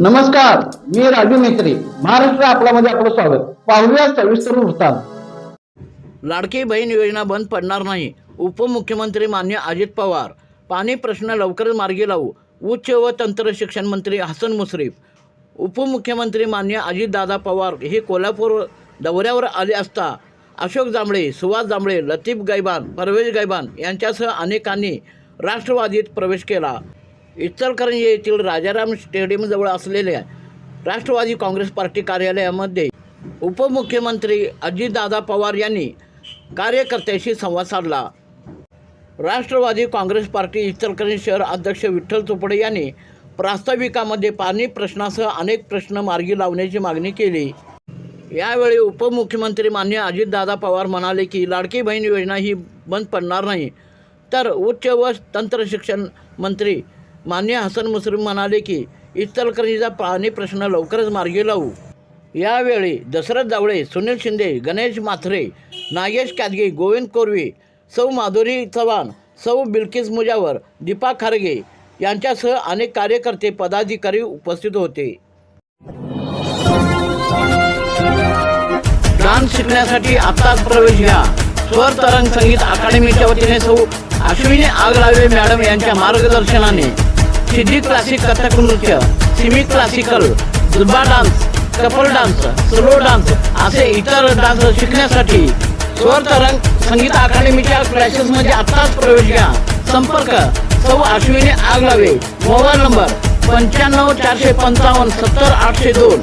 नमस्कार मी राजू मेत्री महाराष्ट्र आपल्यामध्ये आपलं स्वागत. पाहूया सविस्तर वृत्तांत. लाडकी बहीण योजना बंद पडणार नाही. उपमुख्यमंत्री मान्य अजित पवार. पाणी प्रश्न लवकरच मार्गी लावू. उच्च व तंत्र शिक्षण मंत्री हसन मुश्रीफ. उपमुख्यमंत्री मान्य अजितदादा पवार हे कोल्हापूर दौऱ्यावर आले असता अशोक जांभळे सुभाष जांभळे लतीफ गायबान परवेश गायबान यांच्यासह अनेकांनी राष्ट्रवादीत प्रवेश केला. इचलकरंजी येथील राजाराम स्टेडियमजवळ असलेल्या राष्ट्रवादी काँग्रेस पार्टी कार्यालयामध्ये उपमुख्यमंत्री अजितदादा पवार यांनी कार्यकर्त्याशी संवाद साधला. राष्ट्रवादी काँग्रेस पार्टी इचलकरंजी शहर अध्यक्ष विठ्ठल चोपडे यांनी प्रास्ताविकामध्ये पाणी प्रश्नासह अनेक प्रश्न मार्गी लावण्याची मागणी केली. यावेळी उपमुख्यमंत्री मान्य अजितदादा पवार म्हणाले की लाडकी बहीण योजना ही बंद पडणार नाही. तर उच्च व तंत्र शिक्षण मंत्री मान्य हसन मुस्लिम म्हणाले की इचलकरंजीचा पाणी प्रश्न लवकरच मार्गी लावू. यावेळी दशरथ जावळे सुनील शिंदे गणेश माथरे नागेश कादगे गोविंद कोरवे सौ माधुरी चव्हाण सौ बिल्किस मुजावर दीपा खारगे यांच्यासह अनेक कार्यकर्ते पदाधिकारी उपस्थित होते. डान्स शिकण्यासाठी आत्ताच प्रवेश घ्या. स्वर तरंग संगीत अकादमीच्या वतीने सौ अश्विनी आगलावे मॅडम यांच्या मार्गदर्शनाने. सिद्धी क्लासिक कथक नृत्य Simi classical Zumba dance couple dance slow dance असे इतर डान्स शिकण्यासाठी स्वर तरंग संगीत अकादमीच्या क्लासेसमध्ये आत्ताच प्रवेश घ्या. संपर्क सौ अश्विनी आगलावे मोबाईल नंबर पंच्याण्णव चारशे पंचावन्न सत्तर आठशे दोन.